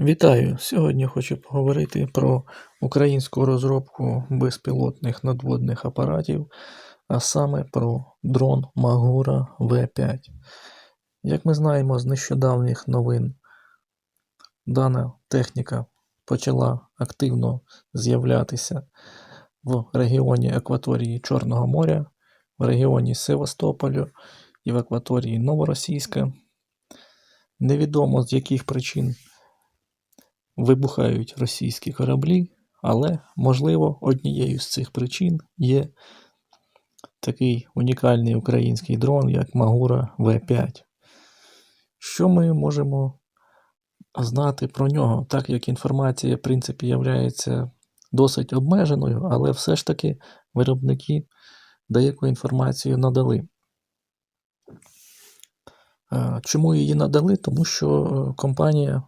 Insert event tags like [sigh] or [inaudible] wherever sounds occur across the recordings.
Вітаю! Сьогодні хочу поговорити про українську розробку безпілотних надводних апаратів, а саме про дрон Магура В5. Як ми знаємо з нещодавніх новин, дана техніка почала активно з'являтися в регіоні акваторії Чорного моря, в регіоні Севастополю і в акваторії Новоросійська. Невідомо з яких причин вибухають російські кораблі, але, можливо, однією з цих причин є такий унікальний український дрон, як Магура В5. Що ми можемо знати про нього, так як інформація, в принципі, є досить обмеженою, але все ж таки виробники деяку інформацію надали. Чому її надали? Тому що е, компанія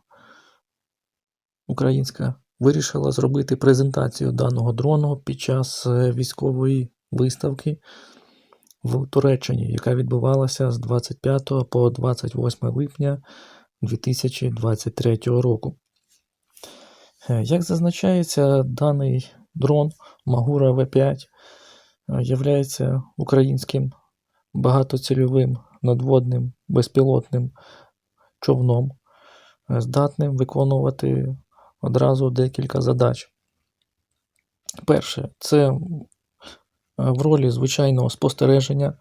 українська вирішила зробити презентацію даного дрону під час е, військової виставки в Туреччині, яка відбувалася з 25 по 28 липня 2023 року. Е, Як зазначається, даний дрон Магура В5 є українським багатоцільовим надводним безпілотним човном, е, здатним виконувати одразу декілька задач. Перше, це е, в ролі звичайного спостереження,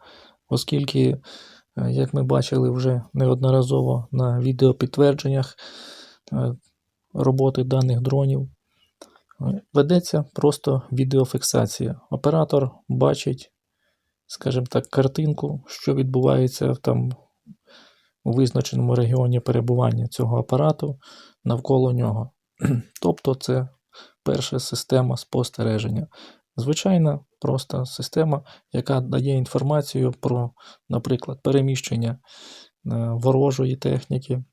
оскільки, е, як ми бачили вже неодноразово на відеопідтвердженнях е, роботи даних дронів, ведеться просто відеофіксація. Оператор бачить, скажімо так, картинку, що відбувається там у визначеному регіоні перебування цього апарату навколо нього. [clears throat] Тобто це перша система спостереження. Звичайна проста система, яка дає інформацію про, наприклад, переміщення е, ворожої техніки,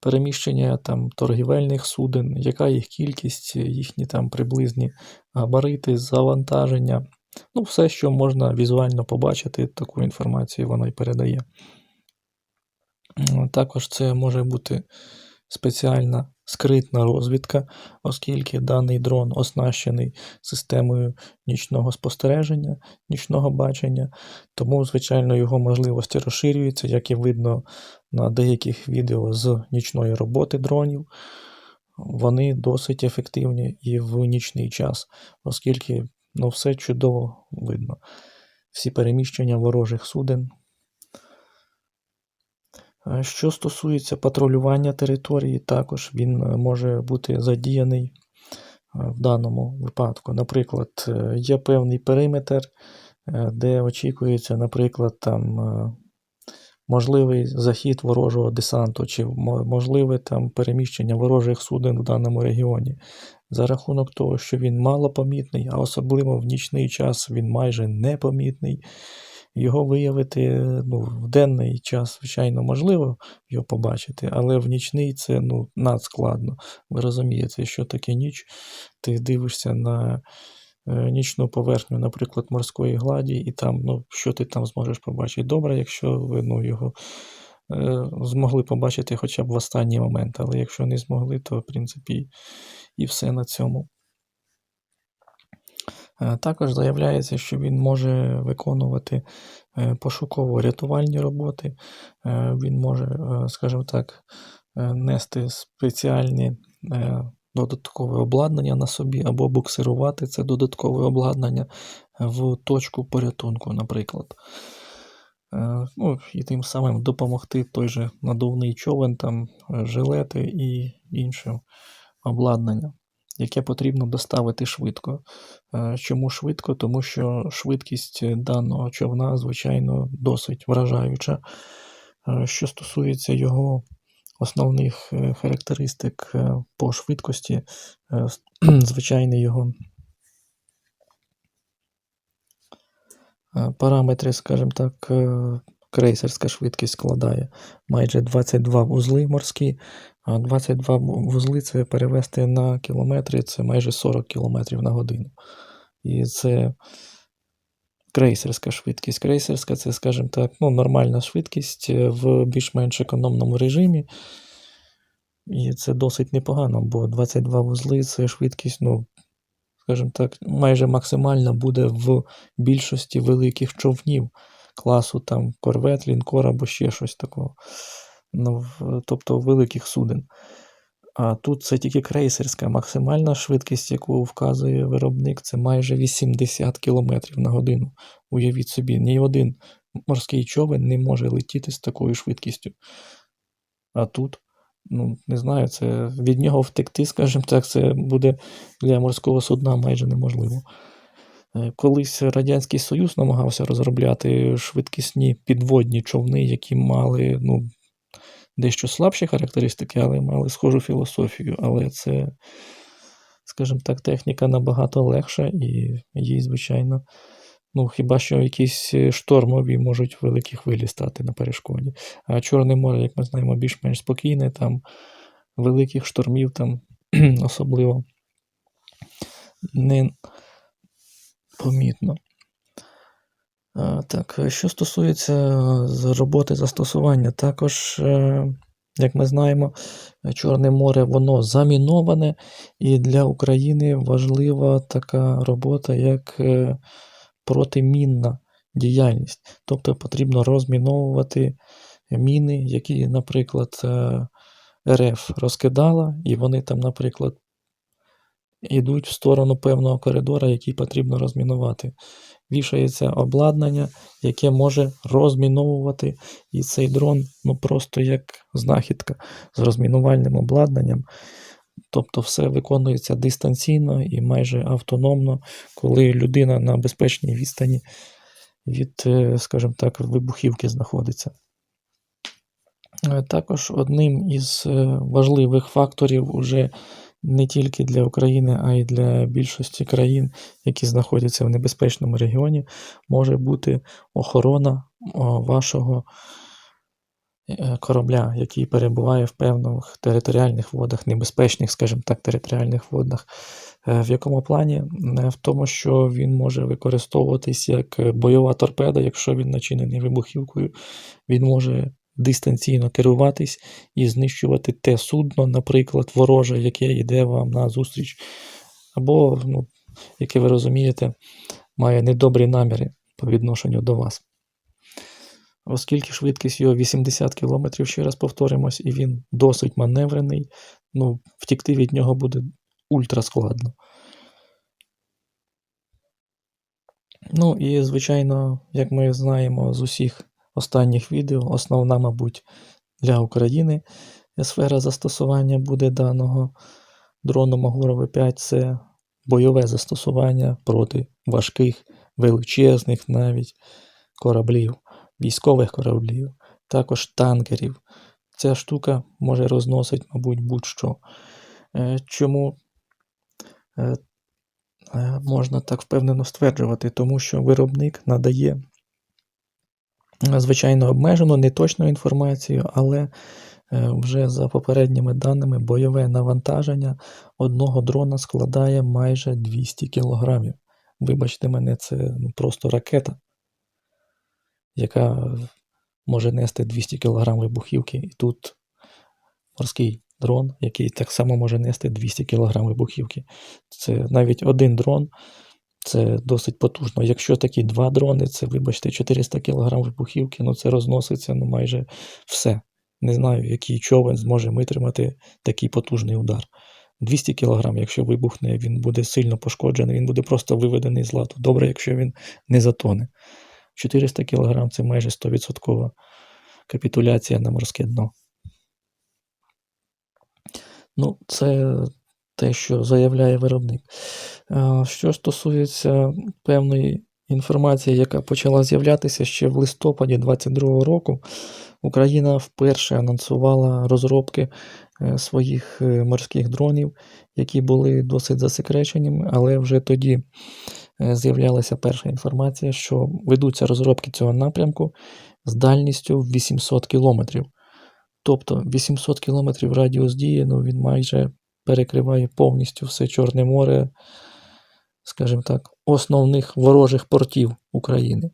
переміщення там торгівельних суден, яка їх кількість, їхні там приблизні габарити, завантаження. Ну, все, що можна візуально побачити, таку інформацію вона й передає. Також це може бути спеціальна скритна розвідка, оскільки даний дрон оснащений системою нічного спостереження, нічного бачення, тому, звичайно, його можливості розширюються, як і видно на деяких відео з нічної роботи дронів. Вони досить ефективні і в нічний час, оскільки ну, все чудово видно. Всі переміщення ворожих суден. Е, що стосується патрулювання території, також він е, може бути задіяний е, в даному випадку. Наприклад, є певний периметр, де очікується, наприклад, там можливий захід ворожого десанту, чи можливе там переміщення ворожих суден в даному регіоні. За рахунок того, що він малопомітний, а особливо в нічний час він майже непомітний. Його виявити ну, в денний час, звичайно, можливо його побачити, але в нічний це ну, надскладно. Ви розумієте, що таке ніч. Ти дивишся на е, нічну поверхню, наприклад, морської гладі, і там, ну, що ти там зможеш побачити. Добре, якщо ви ну, його е, змогли побачити хоча б в останній момент, але якщо не змогли, то в принципі і все на цьому. Е, також заявляється, що він може виконувати е, пошуково-рятувальні роботи, е, він може, скажімо так, нести спеціальні додаткове обладнання на собі або буксирувати це додаткове обладнання в точку порятунку, наприклад. Ну, І тим самим допомогти той же надувний човен, там, жилети і інше обладнання яке потрібно доставити швидко. Е, чому швидко? Тому що швидкість даного човна, звичайно, досить вражаюча. Е, що стосується його основних е, характеристик по швидкості, [clears throat] звичайний його параметри, скажімо так, крейсерська швидкість складає майже 22 вузли морські, а 22 вузли це перевести на кілометри, це майже 40 км на годину. І це крейсерська швидкість. Крейсерська це, скажімо так, ну, нормальна швидкість в більш-менш економному режимі. І це досить непогано, бо 22 вузли це швидкість, ну, скажімо так, майже максимальна буде в більшості великих човнів класу там корвет, лінкор або ще щось такого. Ну, тобто великих суден. А тут це тільки крейсерська максимальна швидкість, яку вказує виробник, це майже 80 км на годину. Уявіть собі, ні один морський човен не може летіти з такою швидкістю. А тут, ну, не знаю, це від нього втекти, скажімо так, це буде для морського судна майже неможливо. Е, Колись Радянський Союз намагався розробляти швидкісні підводні човни, які мали ну, дещо слабші характеристики, але мали схожу філософію. Але це, скажімо так, техніка набагато легша і їй, звичайно, ну, хіба що якісь е, штормові можуть великі хвилі стати на перешкоді. А Чорне море, як ми знаємо, більш-менш спокійне, там великих штормів там [clears throat] особливо не помітно. Так, що стосується е, роботи застосування, також, е, як ми знаємо, Чорне море воно заміноване, і для України важлива така робота, як е, протимінна діяльність. Тобто потрібно розміновувати міни, які, наприклад, РФ розкидала, і вони там, наприклад, йдуть в сторону певного коридора, який потрібно розмінувати. Вішається обладнання, яке може розміновувати, і цей дрон ну просто як знахідка з розмінувальним обладнанням. Тобто все виконується дистанційно і майже автономно, коли людина на безпечній відстані від, е, скажімо так, вибухівки знаходиться. Е, Також одним із е, важливих факторів уже не тільки для України, а й для більшості країн, які знаходяться в небезпечному регіоні, може бути охорона вашого е, корабля, який перебуває в певних територіальних водах, небезпечних, скажімо так, територіальних водах. Е, В якому плані? В тому, що він може використовуватись як е, бойова торпеда, якщо він начинений вибухівкою, він може дистанційно керуватись і знищувати те судно, наприклад, вороже, яке йде вам на зустріч, або, ну, яке ви розумієте, має недобрі наміри по відношенню до вас. Оскільки швидкість його 80 км, ще раз повторимось, і він досить маневрений, ну, втікти від нього буде ультра складно. Ну і, звичайно, як ми знаємо з усіх останніх відео, основна, мабуть, для України сфера застосування буде даного дрону Магура 5 це бойове застосування проти важких, величезних навіть кораблів, військових кораблів, також танкерів. Ця штука може розносити, мабуть, будь-що. Е, Чому е, е, можна так впевнено стверджувати? Тому що виробник надає, звичайно, обмежену, неточну інформацію, але е, вже за попередніми даними бойове навантаження одного дрона складає майже 200 кілограмів. Вибачте мене, це ну, просто ракета, яка може нести 200 кг вибухівки. І тут морський дрон, який так само може нести 200 кг вибухівки. Це навіть один дрон, це досить потужно. Якщо такі два дрони, це, вибачте, 400 кг вибухівки, ну це розноситься ну, майже все. Не знаю, який човен зможе витримати такий потужний удар. 200 кг, якщо вибухне, він буде сильно пошкоджений, він буде просто виведений з ладу. Добре, якщо він не затоне. 400 кг це майже 100% капітуляція на морське дно. Ну, це те, що заявляє виробник. Що стосується певної інформації, яка почала з'являтися ще в листопаді 2022 року, Україна вперше анонсувала розробки е, своїх е, морських дронів, які були досить засекреченими, але вже тоді е, з'являлася перша інформація, що ведуться розробки цього напрямку з дальністю в 800 кілометрів. Тобто 800 кілометрів радіус дії, ну він майже перекриває повністю все Чорне море, скажімо так, основних ворожих портів України.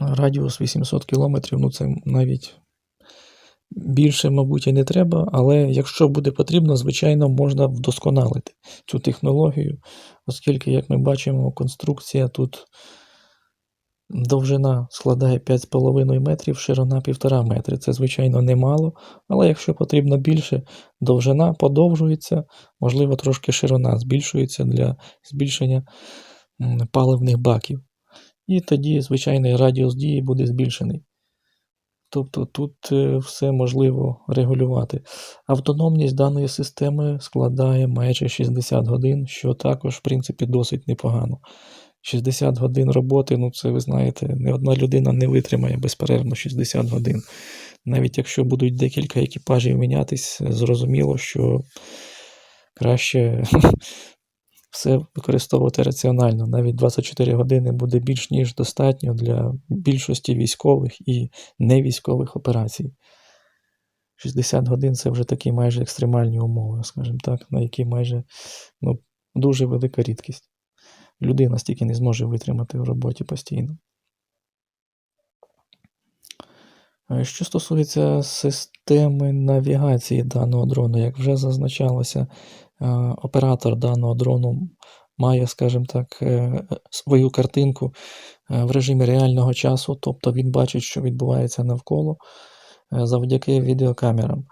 Радіус 800 кілометрів, ну це навіть Більше, мабуть, і не треба, але якщо буде потрібно, звичайно, можна вдосконалити цю технологію, оскільки, як ми бачимо, конструкція тут довжина складає 5,5 метрів, ширина 1,5 метри. Це, звичайно, немало, але якщо потрібно більше, довжина подовжується, можливо, трошки ширина збільшується для збільшення паливних баків. І тоді, звичайно, радіус дії буде збільшений. Тобто тут е, все можливо регулювати. Автономність даної системи складає майже 60 годин, що також, в принципі, досить непогано. 60 годин роботи, ну це ви знаєте, не одна людина не витримає безперервно 60 годин. Навіть якщо будуть декілька екіпажів мінятись, зрозуміло, що краще [laughs] все використовувати раціонально. Навіть 24 години буде більш ніж достатньо для більшості військових і невійськових операцій. 60 годин це вже такі майже екстремальні умови, скажімо так, на які майже ну, дуже велика рідкість. Людина стільки не зможе витримати в роботі постійно. Що стосується системи навігації даного дрону, як вже зазначалося, е, оператор даного дрону має, скажімо так, е, свою картинку е, в режимі реального часу, тобто він бачить, що відбувається навколо завдяки відеокамерам.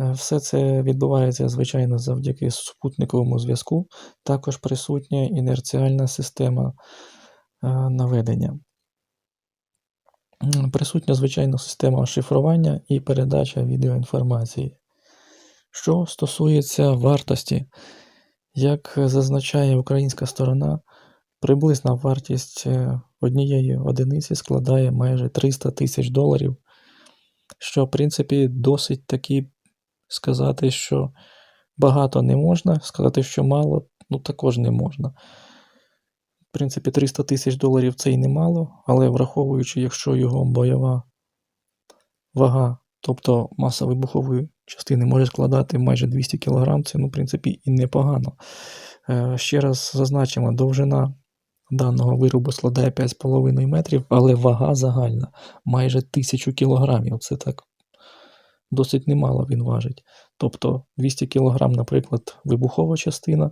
Е, Все це відбувається, звичайно, завдяки супутниковому зв'язку. Також присутня інерціальна система е, наведення. Присутня, звичайно, система шифрування і передача відеоінформації. Що стосується вартості, як зазначає українська сторона, приблизна вартість е, однієї одиниці складає майже 300 тисяч доларів, що, в принципі, досить таки сказати, що багато не можна, сказати, що мало, ну також не можна. В принципі, 300 тисяч доларів це і немало, але враховуючи, якщо його бойова вага, тобто маса вибухової частини може складати майже 200 кг, це, ну, в принципі, і непогано. Е, Ще раз зазначимо, довжина даного виробу складає 5,5 метрів, але вага загальна майже 1000 кг. Це так досить немало він важить. Тобто 200 кг, наприклад, вибухова частина,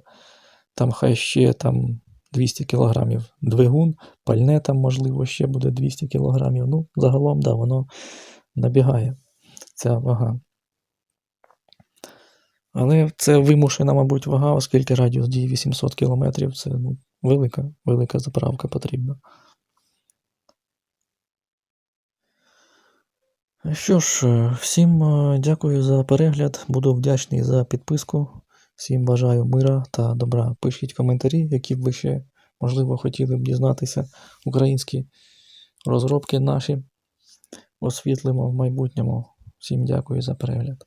там хай ще там 200 кг двигун, пальне там, можливо, ще буде 200 кг. Ну, загалом, да, воно набігає, ця вага. Але це вимушена, мабуть, вага, оскільки радіус дії 800 км це ну, велика, велика заправка потрібна. Що ж, е, всім е, дякую за перегляд. Буду вдячний за підписку. Всім бажаю мира та добра. Пишіть коментарі, які б ви ще, можливо, хотіли б дізнатися українські розробки наші освітлимо в майбутньому. Всім дякую за перегляд.